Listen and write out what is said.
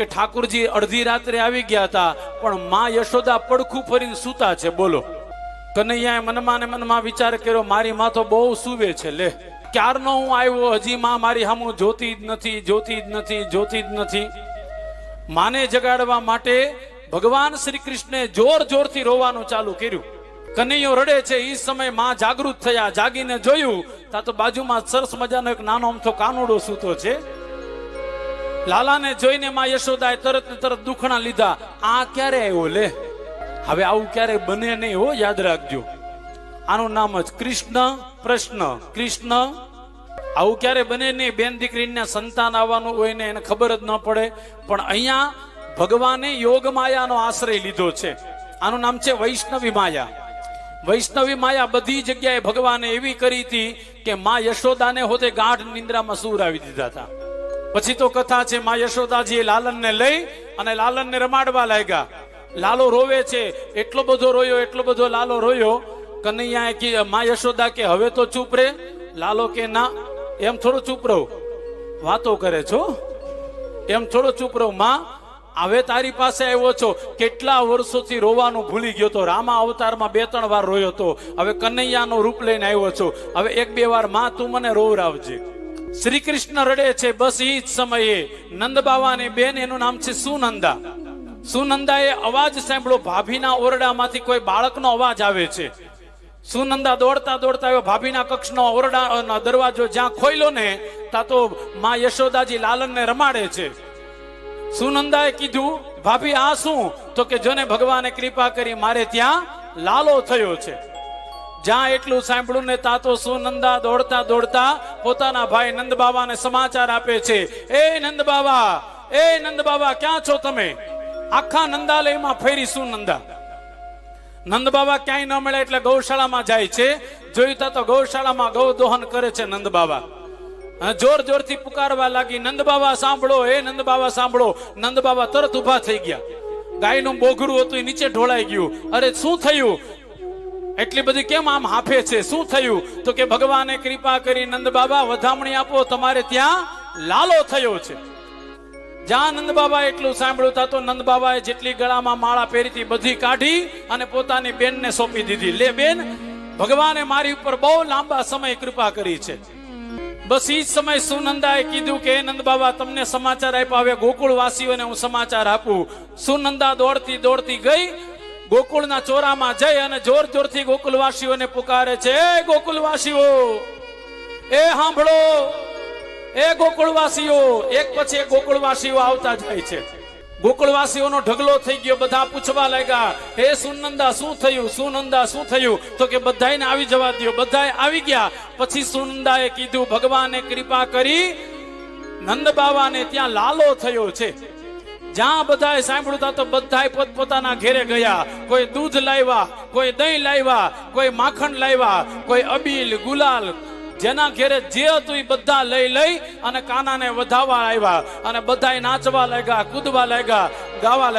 કે ઠાકુરજી અડધી રાત્રે આવી ગયા હતા, પણ માં યશોદા પડખું ફરીને સૂતા છે. બોલો. કનૈયાએ મનમાં ને મનમાં વિચાર કર્યો, મારી માં તો બહુ સુવે છે, લે. ક્યારનો હું આવ્યો? હજી માં મારી હામું જોતી જ નથી, જોતી જ નથી, જોતી જ નથી. માને જગાડવા માટે ભગવાન શ્રી કૃષ્ણે જોર જોરથી રોવાનું ચાલુ કર્યું. કનૈયો રડે છે એ સમયમાં જાગૃત થયા, જાગીને જોયું. તા તો બાજુમાં સરસ મજાનો એક નાનો અમથો કાનુડો સૂતો છે. લાલાને જોઈને માં યશોદાએ તરત તરત દુખણા લીધા. આ ક્યારે આવ્યો લે? હવે આવું ક્યારે બને નહીં હો, યાદ રાખજો. આનું નામ જ કૃષ્ણ પ્રશ્ન. કૃષ્ણ, આવું ક્યારે બને નહીં? બેન દીકરીને સંતાન આવવાનું હોય ને એને ખબર જ ન પડે. પણ અહીંયા ભગવાને યોગ માયાનો આશ્રય લીધો છે. આનું નામ છે વૈષ્ણવી માયા. વૈષ્ણવી માયા બધી જગ્યાએ ભગવાને એવી કરી હતી કે માં યશોદાને હોતે ગાઢ નિંદ્રામાં સૂર આવી દીધા હતા. પછી તો કથા છે, માં યશોદાજીએ લાલનને લઈ અને લાલનને રમાડવા લાગ્યા. લાલો રોવે છે, એટલો બધો રોયો, એટલો બધો લાલો રોયો. કનૈયાએ કે, માં યશોદા કે, હવે તો ચૂપ રે. લાલો કે, ના, એમ થોડું ચૂપ રહો. વાતો કરે છો એમ થોડો ચૂપ રહો, માં, હવે તારી પાસે આવ્યો છો. કેટલા વર્ષોથી રોવાનું ભૂલી ગયો તો, રામા અવતારમાં બે, ત્રણ વાર રોયો તો. હવે કનૈયાનો રૂપ લઈને આવ્યો છો. હવે એક, બે વાર, માં, તું મને રોવરાવજે. શ્રી કૃષ્ણ રડે છે, બસ એ જ સમયે. નંદ બાવાની બેન, એનું નામ છે સુનંદા. સુનંદાએ અવાજ સાંભળ્યો ભાભીના ઓરડામાંથી કોઈ બાળકનો અવાજ આવે છે. સુનંદા દોડતા દોડતા આવ્યો, ભાભીના કક્ષનો ઓરડા દરવાજો જ્યાં ખોલ્યો ને, ત્યાં તો માં યશોદાજી લાલનને રમાડે છે. સુનંદાએ કીધું, ભાભી, આ શું? તો કે, જોને ભગવાને કૃપા કરી, મારે ત્યાં લાલો થયો છે. જ્યાં એટલું સાંભળ્યું ને તાતો સુનંદા દોડતા દોડતા પોતાના ભાઈ નંદ બાબાને સમાચાર આપે છે. એ નંદ બાબા એ નંદ બાબા ક્યાં છો તમે? આખા નંદાલયમાં ફેરી સુનંદા. નંદ બાબા ક્યાંય ન મળે એટલે ગૌશાળામાં જાય છે. જોઈતા તો ગૌશાળામાં ગૌ દોહન કરે છે નંદ બાબા જોર જોરથી પુકારવા લાગી નંદ બાબા સાંભળો, એ નંદ બાબા સાંભળો. નંદ બાબા તરત ઊભા થઈ ગયા. ગાયનું બોઘડું હતું નીચે ઢોળાઈ ગયું. અરે, શું થયું? એટલી બધી કેમ આમ હાફે છે? શું થયું? તો કે ભગવાને કૃપા કરી નંદ બાબા વધામણી આપો, તમારે ત્યાં લાલો થયો છે. જ્યાં નંદ બાબા એટલું સાંભળ્યું હતા તો નંદ બાબાએ જેટલી ગળામાં માળા પહેરી બધી કાઢી અને પોતાની બેનને સોંપી દીધી. લે બેન, ભગવાને મારી ઉપર બહુ લાંબા સમય કૃપા કરી છે. બસ એ જ સમય સુનંદાએ કીધું કે નંદ બાબા, તમને સમાચાર આપ્યા હવે ગોકુળ વાસીઓને હું સમાચાર આપું. સુનંદા દોડતી દોડતી ગઈ ગોકુળના ચોરામાં જઈ અને જોર જોરથી ગોકુલવાસીઓને પુકારે છે, એ ગોકુલવાસીઓ, એ સાંભળો એ ગોકુળવાસીઓ. એક પછી એક ગોકુળવાસીઓ આવતા જાય છે. ગોકુળવાસીઓનો ઢગલો થઈ ગયો, બધા પૂછવા લાગ્યા, હે સુનંદા, શું થયું? સુનંદા, શું થયું? તો કે, બધાયને આવી જવા દ્યો. બધાએ આવી ગયા. પછી સુનંદાએ કીધું, ભગવાને કૃપા કરી, નંદ બાવાને ત્યાં લાલો થયો છે. જ્યાં બધાએ સાંભળ્યું તા તો બધાય પોતપોતાના ઘેરે ગયા. કોઈ દૂધ લાવ્યા, કોઈ દહીં લાવ્યા, કોઈ માખણ લાવ્યા, કોઈ અબીલ, ગુલાલ, જેના ઘેરે જે હતું એ બધા લઈ લઈ અને કાનાને વધાવવા આવ્યા અને બધાય નાચવા લાગ્યા, કૂદવા લાગ્યા, ગાવા